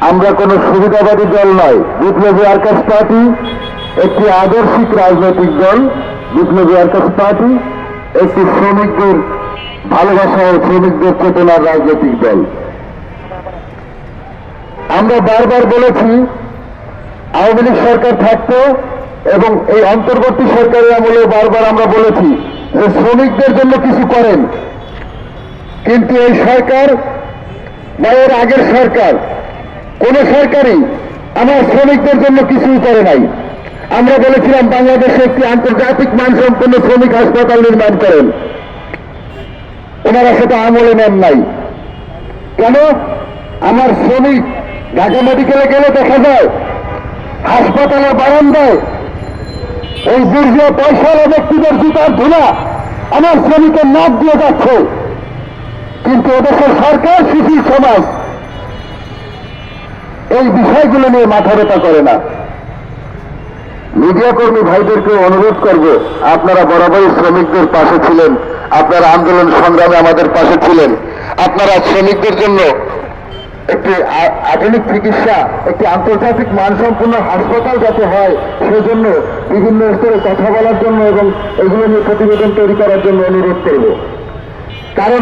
আমরা কোনো সুবিধাবাদী দল নয়। বিপ্লবী আর্কাস পার্টি, একটি আদর্শিক রাজনৈতিক দল। বিপ্লবী আর্কাস পার্টি, একটি শ্রমিকদের ভালোবাসা ও শ্রমিকদের চেতনার রাজনৈতিক দল। আমরা বারবার বলেছি, আওয়ামী লীগ সরকার থাকতো এবং এই অন্তর্বর্তী সরকারের আমলে বারবার আমরা বলেছি যে শ্রমিকদের জন্য কিছু করেন। কিন্তু এই সরকার বা এর আগের সরকার কোন সরকারই আমার শ্রমিকদের জন্য কিছুই করে নাই। আমরা বলেছিলাম বাংলাদেশে একটি আন্তর্জাতিক মানসম্পন্ন শ্রমিক হাসপাতাল নির্মাণ করেন। ওনারা সেটা আমলে নেন নাই। কেন? আমার শ্রমিক ঢাকা মেডিকেলে গেলে দেখা যায়, হাসপাতালের বারান্দায় এই দীর্ঘ পয়সাওয়ালা ব্যক্তিদের জুতার ধুলা আমার শ্রমিকের নাক দিয়ে যাচ্ছে। কিন্তু এদেশের সরকার শিশির সমাজ এই বিষয়গুলো নিয়ে মাথা ব্যথা করে না। মিডিয়া কর্মী ভাইদেরকে অনুরোধ করব, আপনারা বরাবরই শ্রমিকদের পাশে ছিলেন, আপনারা আন্দোলন সংগ্রামে আমাদের পাশে ছিলেন। আপনারা শ্রমিকদের জন্য একটি আধুনিক চিকিৎসা, একটি আন্তর্জাতিক মানসম্পন্ন হাসপাতাল যাতে হয়, সেজন্য বিভিন্ন স্তরে কথা বলার জন্য এবং এগুলো নিয়ে প্রতিবেদন তৈরি করার জন্য অনুরোধ করব। কারণ